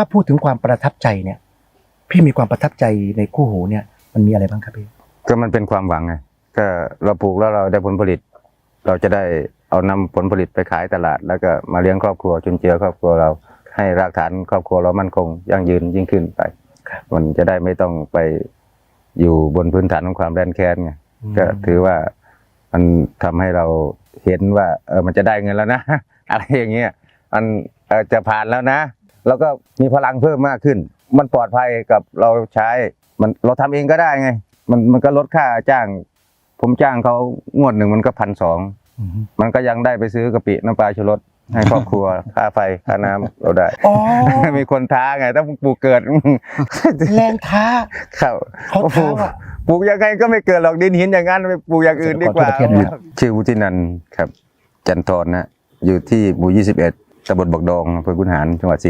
าพูดถึงความประทับใจเนี่ย พี่มีความประทับใจในคู่หูเนี่ย มันมีอะไรบ้างครับพี่ก็มันเป็นความหวังไงก็เราปลูกแล้วเราได้ผลผลิต เราจะได้เอานำผลผลิตไปขายตลาด แล้วก็มาเลี้ยงครอบครัวจุนเจือครอบครัวเรา ให้รากฐานครอบครัวเรามั่นคงยั่งยืนยิ่งขึ้นไปครับมันจะได้ไม่ต้องไปอยู่บนพื้นฐานของความแรนแค้นไงก็ถือว่ามันทำให้เราเห็นว่า เออมันจะได้เงินแล้วนะ อะไรอย่างเงี้ยมันเอ่อจะผ่านแล้วนะ แล้วก็มีพลังเพิ่มมากขึ้น มันปลอดภัยกับเราใช้มันเราทำเองก็ได้ไง มันมันก็ลดค่าจ้าง ผมจ้างเขางวดหนึ่งมันก็พันสองอืมมันก็ยังได้ไปซื้อกะปิน้ำปลาชูรสให้ครอบครัวค่าไฟค่าน้ำเราได้อ๋อมีคนท้าไงถ้าปลูกเกิดแรงท้าครับเขาท้าว่าปลูกยังไงก็ไม่เกิดหรอกดินหินอย่างนั้นไปปลูกอย่างอื่นดีกว่าขอโทษประเทศนะครับชื่อวุฒินันท์ครับ จันทรนะอยู่ที่หมู่ 21ตำบลบักดองอำเภอคุนหารจังหวัดศรี